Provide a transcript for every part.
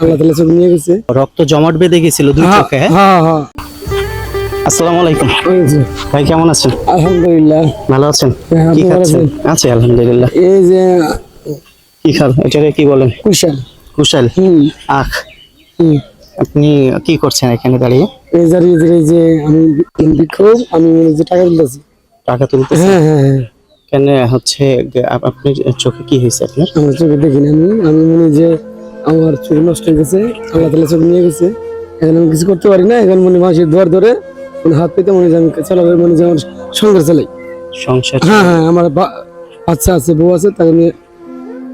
আল্লাহ তালা চোখ নিয়ে গেছে। রক্ত জমাট বেঁধে গেছিল দুই হ্যাঁ চোখে হ্যাঁ? হ্যাঁ আসসালামু আলাইকুম। ভাই কেমন আছেন? আলহামদুলিল্লাহ। ভালো আছেন? কি খাচ্ছেন? আছি। আলহামদুলিল্লাহ। এই যে কি খাল এটাকে কি বলেন? কুশাল। কুশাল? হুম। আখ। হুম। আপনি কি করছেন এখানে দাঁড়িয়ে? এই যে এই যে- আমি বিক্ষোভ আমি মনে যে টাকা তুলতেছি। টাকা হ্যাঁ হ্যাঁ কেন হচ্ছে গে- আপ- আপনার চোখে কি হয়েছে আপনার? আমার চোখে দেখিনি আমি। আমি মনে যে আমার চোখ নষ্ট হয়ে গেছে আল্লাহ তালা চোখ নিয়ে গেছে। এখন আমি কিছু করতে পারি না এখন মনে মাসের দুয়ার ধরে মনে হাত পেতে মনে আমি চালাবে মনে যে আমার সংসার চালাই। সংসার হ্যাঁ হ্যাঁ আমার বাচ্চা আছে বউ আছে তাকে নিয়ে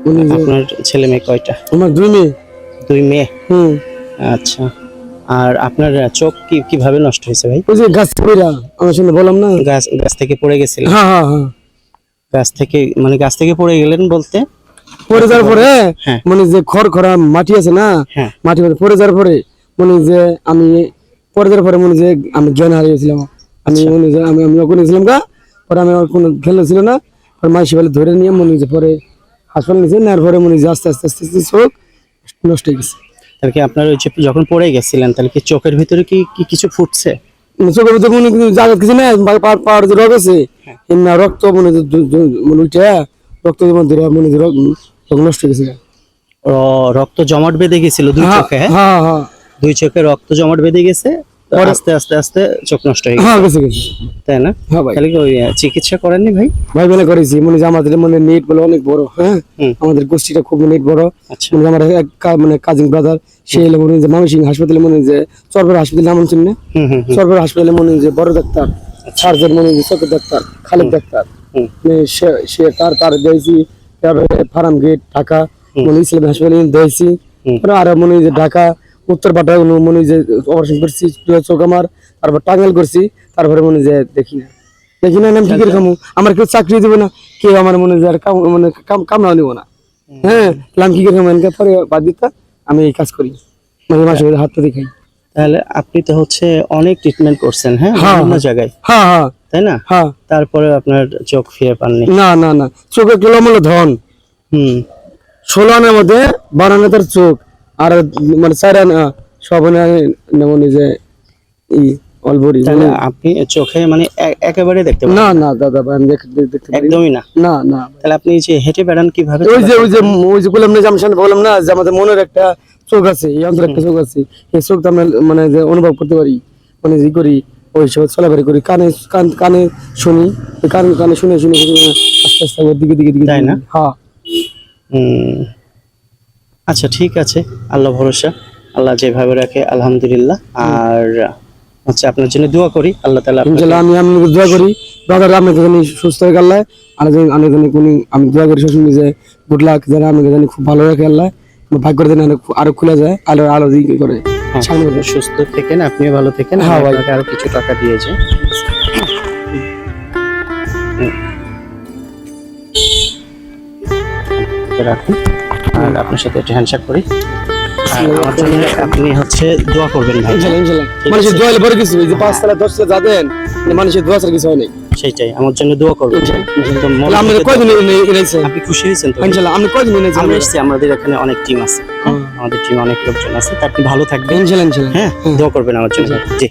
মনে আপনার ছেলে মেয়ে কয়টা? আমার দুই মেয়ে। দুই মেয়ে? হুম। আচ্ছা। আর আপনার চোখ কি কীভাবে নষ্ট হয়েছে ভাই? ওই যে গাছ পইরা আমার সঙ্গে বললাম না? গাছ গাছ থেকে পড়ে গেছিল। হ্যাঁ হ্যাঁ হ্যাঁ। গাছ থেকে মানে গাছ থেকে পড়ে গেলেন বলতে? পরে যাওয়ার পরে হ্যাঁ। মানে যে খড় মাটি আছে না হ্যাঁ মাটি পরে যাওয়ার পরে মনে যে আমি পরে যাওয়ার পরে মনে যে আমি জ্ঞান হারিয়েছিলাম আমি আচ্ছা। মনে যে আমি আমি ওখানে ছিলাম গা পরে আমি আমার কোনো খেলা ছিল না আর মাসি বলে ধরে নিয়ে মনে যে পরে হাসপাতাল নিয়েছে নেওয়ার পরে মনে যে আস্তে আস্তে আস্তে আস্তে চোখ নষ্ট হয়ে গেছে তাহলে কি আপনার ওই যখন পড়ে গেছিলেন তাহলে কি চোখের ভিতরে কি কি কিছু ফুটছে মানে চোখের ভিতরে কোনো কিছু জায়গা কিছু নেই পা- পাহাড় যে রোগ আছে হ্যাঁ। রক্ত মনে দু- মানে উঠে রক্ত মনে রোগ নষ্ট হয়ে রক্ত জমাট বেঁধে গেছিল দুই হ্যাঁ চোখে হ্যাঁ? হ্যাঁ দুই চোখে রক্ত জমাট বেঁধে গেছে আস্তে আস্তে আস্তে চোখ নষ্ট হয়ে গেছে। তাই না? হ্যাঁ ভাই। তাহলে কি চিকিৎসা করেননি ভাই? ভাই বোনে করেছি মনে আমাদের মানে নেট বলে অনেক বড় হ্যাঁ? আমাদের গোষ্ঠীটা খুব নেট বড়। আচ্ছা। মানে আমার মানে কাজিন ব্রাদার সে এলো মনে যে ময়মনসিংহ হাসপাতালে মনে যে চরবের হাসপাতালে নাম শুনলে হুম, চরবের হাসপাতালে মনে যে বড় ডাক্তার সার্জন মনে যে চোখের ডাক্তার খালেক ডাক্তার। মানে সে সে তার তার দিয়েছি তারপরে ফার্ম গেট ঢাকা মনে ইসলাম হাসপাতালে দিয়েছি আরও মনে যে ঢাকা উত্তর পাটা মনে যে অপারেশন করছি চোখ আমার তারপর টাঙ্গাল করছি তারপরে মনে যে দেখি না। দেখি না আমি কি করে খামু? আমার কেউ চাকরি দেবে না কেউ আমার মনে যে আর মানে কাম কামড়াও নিব না। হ্যাঁ আমি কি করে খামু? এনকে পরে বাদ দিতা আমি এই কাজ করি। মাঝে মাঝে হাত পাতে খাই তাহলে আপনি তো হচ্ছে অনেক ট্রিটমেন্ট করছেন হ্যাঁ? হ্যাঁ, বিভিন্ন হ্যাঁ। জায়গায়। হ্যাঁ হ্যাঁ। তাই না? হ্যাঁ। তারপরে আপনার চোখ ফিরে পাননি। না না না। চোখে গোলামূল ধন। হুম। ষোলো আনার মধ্যে বারো আনা তার চোখ। আর মানে চার আনা সব আনা যে ই অলবরি। তাহলে আপনি চোখে মানে একেবারে দেখতে না না? দাদা ভাই আমি দেখতে একদমই না? না না। তাহলে আপনি যে হেঁটে বেড়ান কীভাবে? ওই যে ওই যে ওই যে বললাম না যে আমি বললাম না যে আমাদের মনের একটা চোখ আছে এই অন্তর একটা চোখ আছে। এই চোখটা আমরা মানে যে অনুভব করতে পারি মানে যে করি। ওই চলাফেরা করি কানে কান কানে শুনি কান কানে শুনে শুনে আস্তে আস্তে ওর দিকে দিকে দিকে তাই না? হ্যাঁ। আচ্ছা ঠিক আছে। আল্লাহ ভরসা। আল্লাহ যেভাবে রাখে আলহামদুলিল্লাহ। আর হচ্ছে আপনার জন্য দোয়া করি। আল্লাহ ইনশাল্লাহ আমি আমি দোয়া করি। আপনি জানি সুস্থ হয়ে গেল আর জানি আমি জানি কোন আমি দোয়া করি সবসময় যে গুড লাক যেন আমি জানি খুব ভালো রাখে আল্লাহ। ভাগ্য করে যেন আরও খুলে যায় আলো আলো দিয়ে সামনে করে। সুস্থ থেকেন আপনিও ভালো থেকেন। হ্যাঁ, ভাই। আরও কিছু টাকা দিয়েছে রাখুন। আর আপনার সাথে একটা হ্যান্ডশেক করি। আমার জন্য আপনি হচ্ছে দোয়া করবেন ভাই। মানুষের দোয়া হলে বড় কিছু যে পাঁচ তালা দশ তালা যা দেন মানে মানুষের দোয়া ছাড়া কিছু হয় নাই। সেইটাই আমার জন্য দোয়া করবেন। আপনি কয়দিন এনেছেন? আপনি খুশি হয়েছেন তো? আপনি কয়দিন এনেছেন আমরা এসেছি আমাদের এখানে অনেক টিম আছে। আমাদের টিমে অনেক লোকজন আছে তা আপনি ভালো থাকবেন। হ্যাঁ দোয়া করবেন আমার জন্য। জি।